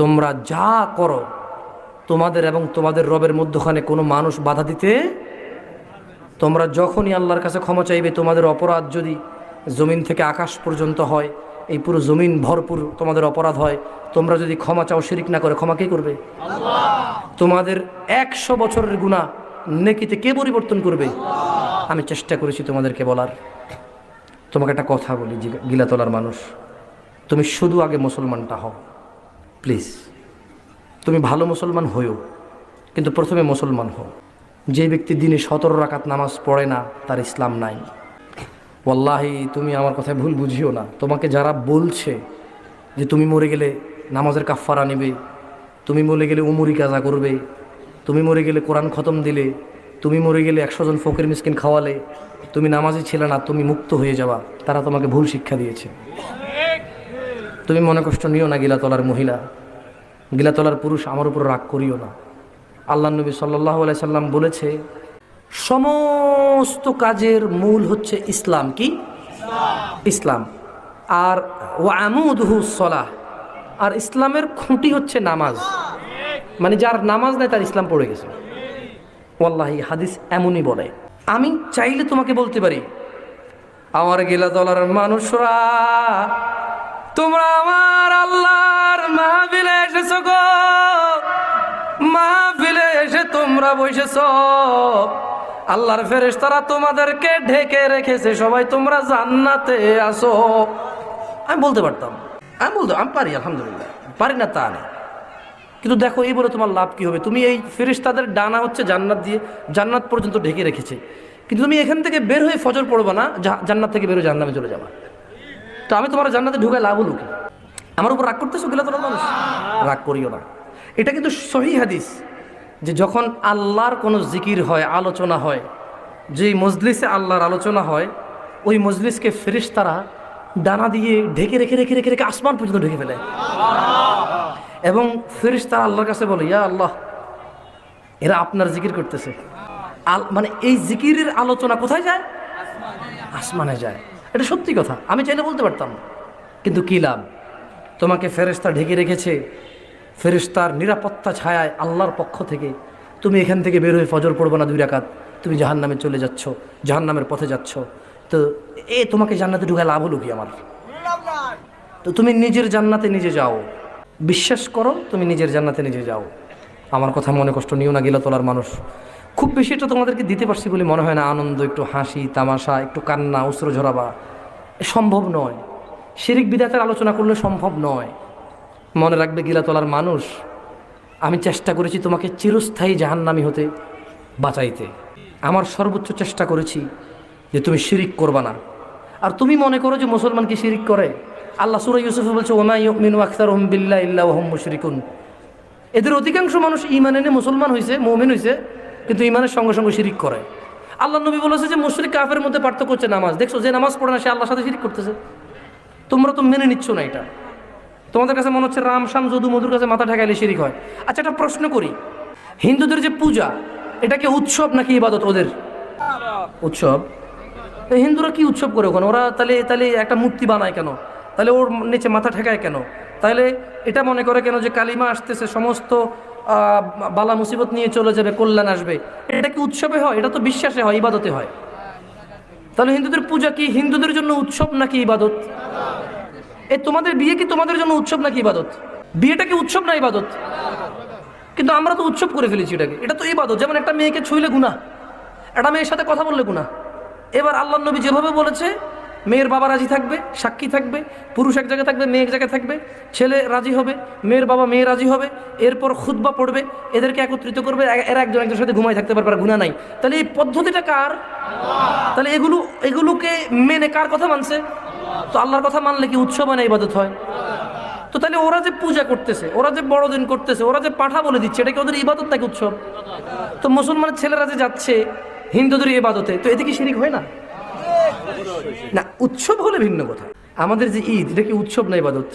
তোমরা যা করো তোমাদের এবং তোমাদের রবের মধ্যখানে কোনো মানুষ বাধা দিতে তোমরা যখনই আল্লাহর কাছে ক্ষমা চাইবে তোমাদের অপরাধ যদি জমিন থেকে আকাশ পর্যন্ত হয় এই পুরো জমিন ভরপুর তোমাদের অপরাধ হয় তোমরা যদি ক্ষমা চাও শিরিক না করে ক্ষমা কে করবে? তোমাদের একশো বছরের গুণা নেকিতে কে পরিবর্তন করবে? আমি চেষ্টা করেছি তোমাদেরকে বলার। তোমাকে একটা কথা বলি গিলাতলার মানুষ তুমি শুধু আগে মুসলমানটা হও। প্লিজ, তুমি ভালো মুসলমান হইও, কিন্তু প্রথমে মুসলমান হও। যে ব্যক্তি দিনে সতেরো রাকাত নামাজ পড়ে না, তার ইসলাম নাই। ওল্লাহি তুমি আমার কথায় ভুল বুঝিও না। তোমাকে যারা বলছে যে তুমি মরে গেলে নামাজের কাফারা নেবে, তুমি মরে গেলে উমরি কাজা করবে, তুমি মরে গেলে কোরআন খতম দিলে, তুমি মরে গেলে একশো জন ফকির মিসকিন খাওয়ালে, তুমি নামাজি ছিলে না, তুমি মুক্ত হয়ে যাবা, তারা তোমাকে ভুল শিক্ষা দিয়েছে। তুমি মনে কষ্ট নিও না, গিলাতলার মহিলা। গিলাতলার পুরুষ আমার উপর রাগ করিও না। আল্লাহ নবী সাল্লাহ সাল্লাম বলেছে, সমস্ত কাজের মূল হচ্ছে ইসলাম। কি? ইসলাম। আর ও আমুদহু সলাহ। আর ইসলামের খুঁটি হচ্ছে নামাজ। মানে যার নামাজ নেই, তার ইসলাম পড়ে গেছে। ওয়াল্লাহি, হাদিস এমনই বলে। আমি চাইলে তোমাকে বলতে পারি, আমার গেলা দলার মানুষরা তোমরা আমার আল্লাহর মাহফিলে এসেছ গো। মাহফিলে এসে তোমরা বসেছ। আল্লাহর ফেরেশতারা তোমাদেরকে ঢেকে রেখেছে। সবাই তোমরা জান্নাতে আসো আমি বলতে পারতাম। আমি বলতে আমি পারি, আলহামদুলিল্লাহ। পারি না তা না কিন্তু দেখো, এই বলে তোমার লাভ কি হবে? তুমি এই ফেরেশতাদের ডানা হচ্ছে জান্নাত দিয়ে জান্নাত পর্যন্ত ঢেকে রেখেছে। কিন্তু তুমি এখান থেকে বের হয়ে ফজর পড়বা না জান্নাত থেকে বের হয়ে জান্নামে চলে যাবা। তো আমি তোমার জান্নাতে ঢুকে লাভ হলো আমার উপর রাগ করতেছো গেলে তোমার মানুষ? রাগ করিও না। এটা কিন্তু সহি হাদিস যে যখন আল্লাহর কোনো জিকির হয়, আলোচনা হয় যে মজলিসে আল্লাহর আলোচনা হয়, ওই মজলিসকে ফেরিস তারা ডানা দিয়ে ঢেকে রেখে রেখে রেখে রেখে আসমান পর্যন্ত ঢেকে ফেলে। এবং ফেরিস তারা আল্লাহর কাছে বলে, ইয়া আল্লাহ, এরা আপনার জিকির করতেছে। মানে এই জিকিরের আলোচনা কোথায় যায়? আসমানে যায়। এটা সত্যি কথা। আমি চাইলে বলতে পারতাম। কিন্তু কী লাভ? তোমাকে ফেরেস্তা ঢেকে রেখেছে। ফেরেস্তার নিরাপত্তা ছায়ায় আল্লাহর পক্ষ থেকে তুমি এখান থেকে বের হয়ে ফজর পড়ব না দুই রাকাত। তুমি জাহান নামে চলে যাচ্ছ জাহান নামের পথে যাচ্ছ। তো এ তোমাকে জান্নাতে ঢুকে লাভ হলো কি আমার? তো তুমি নিজের জান্নাতে নিজে যাও। বিশ্বাস করো, তুমি নিজের জান্নাতে নিজে যাও। আমার কথা মনে কষ্ট নিও না গেলা তোলার মানুষ। খুব বেশি এটা তোমাদেরকে দিতে পারছি বলে মনে হয় না, আনন্দ, একটু হাসি, তামাশা, একটু কান্না উস্র ঝরাবা সম্ভব নয়। শিরিক বিদাতের আলোচনা করলে সম্ভব নয়। মনে রাখবে গিলা তোলার মানুষ, আমি চেষ্টা করেছি তোমাকে চিরস্থায়ী জাহান্নামি হতে বাঁচাইতে। আমার সর্বোচ্চ চেষ্টা করেছি যে তুমি শিরিক করবা না। আর তুমি মনে করো যে মুসলমান কি শিরিক করে? আল্লাহ সুরা ইউসুফ বলছে, ওমা ইউমিনু আখতার ওহম বিল্লাহ ইল্লা ওহম মুশরিকুন। এদের অধিকাংশ মানুষ ইমান এনে মুসলমান হয়েছে মমিন হয়েছে কিন্তু ইমানের সঙ্গে সঙ্গে শিরিক করে। আল্লাহ নবী বলেছে যে, মুশরিক কাফের মধ্যে পার্থক্য হচ্ছে নামাজ। দেখছ, যে নামাজ পড়ে না, সে আল্লাহর সাথে শিরিক করতেছে। তোমরা তো মেনে নিচ্ছ না এটা। তোমাদের কাছে মনে হচ্ছে রাম শাম যদু, মধুর কাছে মাথা ঠেকাইলে শিরিক হয়। আচ্ছা একটা প্রশ্ন করি। হিন্দুদের যে পূজা, এটা কি উৎসব নাকি ইবাদত ওদের? উৎসব? হিন্দুরা কি উৎসব করে ওখানে? ওরা তাহলে তাহলে একটা মূর্তি বানায় কেন? তাহলে ওর নিচে মাথা ঠেকায় কেন? তাহলে এটা মনে করে কেন যে কালিমা আসতেছে, সমস্ত বালা মুসিবত নিয়ে চলে যাবে, কল্যাণ আসবে। এটা কি উৎসবে হয়? এটা তো বিশ্বাসে হয়, ইবাদতে হয়। তাহলে হিন্দুদের পূজা কি হিন্দুদের জন্য উৎসব নাকি ইবাদত? এ, তোমাদের বিয়ে কি তোমাদের জন্য উৎসব নাকি ইবাদত? বিয়েটা কি উৎসব না ইবাদত? কিন্তু আমরা তো উৎসব করে ফেলেছি এটাকে। এটা তো ইবাদত। যেমন একটা মেয়েকে ছুঁইলে গুণা একটা মেয়ের সাথে কথা বললে গুণা এবার আল্লাহ নবী যেভাবে বলেছে মেয়ের বাবা রাজি থাকবে, সাক্ষী থাকবে, পুরুষ এক জায়গায় থাকবে, মেয়ে এক জায়গায় থাকবে, ছেলে রাজি হবে, মেয়ের বাবা মেয়ে রাজি হবে, এরপর খুতবা পড়বে, এদেরকে একত্রিত করবে এরা একজন একজনের সাথে ঘুমাই থাকতে পারবে আর গুণা নাই। তাহলে এই পদ্ধতিটা কার? তাহলে এগুলো, এগুলোকে মেনে কার কথা মানছে? তো আল্লাহর কথা মানলে কি উৎসব মানে ইবাদত হয়? তো তাহলে ওরা যে পূজা করতেছে, ওরা যে বড়দিন করতেছে, ওরা যে পাঠা বলে দিচ্ছে, এটা কি ওদের ইবাদত নাকি উৎসব? তো মুসলমানের ছেলেরা যে যাচ্ছে, হিন্দুদের ইবাদতে, তো এতে কি শিরিক হয় না? না, উৎসব হলে ভিন্ন কথা। আমাদের যে ঈদ, এটা কি উৎসব না ইবাদত?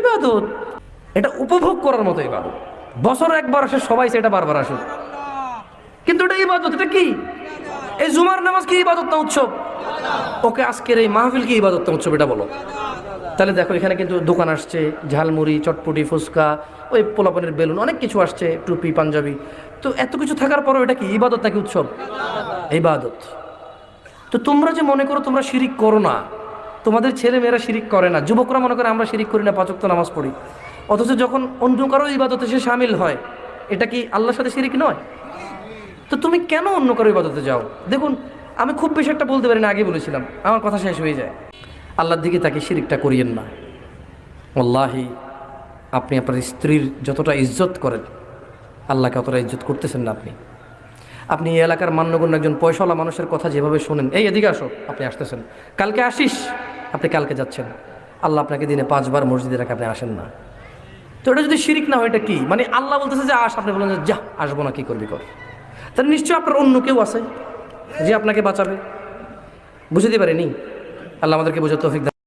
ইবাদত। এটা উপভোগ করার মতো ইবাদত। বছর একবার আসে, সবাই সেটা বারবার আসুক। কিন্তু এটা ইবাদত, এটা কি? এই জুমার নামাজ কি ইবাদত না উৎসব? ওকে, আজকের এই মাহফিল কি ইবাদত না উৎসব, এটা বলো। তাহলে দেখো, এখানে কিন্তু দোকান আসছে, ঝালমুড়ি, চটপটি, ফুচকা, ওই পোলাপনের বেলুন, অনেক কিছু আসছে, টুপি, পাঞ্জাবি। তো এত কিছু থাকার পরও এটা কি ইবাদত নাকি উৎসব? ইবাদত। তো তোমরা যে মনে করো তোমরা শিরিক করো না, তোমাদের ছেলে মেয়েরা শিরিক করে না, যুবকরা মনে করে আমরা শিরিক করি না পাচক নামাজ পড়ি। অথচ যখন অন্য কারও ইবাদতে সে সামিল হয়, এটা কি আল্লাহর সাথে শিরিক নয়? তো তুমি কেন অন্য কারও ইবাদতে যাও? দেখুন, আমি খুব বেশি একটা বলতে পারি না আগে বলেছিলাম, আমার কথা শেষ হয়ে যায়। আল্লাহর দিকে তাকে শিরিকটা করিয়েন না। আল্লাহি আপনি আপনার স্ত্রীর যতটা ইজ্জত করেন, আল্লাহকে অতটা ইজ্জত করতেছেন না আপনি। আপনি এই এলাকার মান্যগণ্য একজন পয়সাওয়ালা মানুষের কথা যেভাবে শোনেন, এই এদিকে আসো, আপনি আসতেছেন। কালকে আসিস, আপনি কালকে যাচ্ছেন। আল্লাহ আপনাকে দিনে পাঁচবার মসজিদে রাখে আপনি আসেন না। তো এটা যদি শিরিক না হয়, এটা কি? মানে আল্লাহ বলতেছে যে আস, আপনি বলেন যে যা, আসব না, কি করবি কর। তাহলে নিশ্চয়ই আপনার অন্য কেউ আছে যে আপনাকে বাঁচাবে? বুঝে দিতে পারেনি? আল্লাহ আমাদেরকে বোঝাতে দান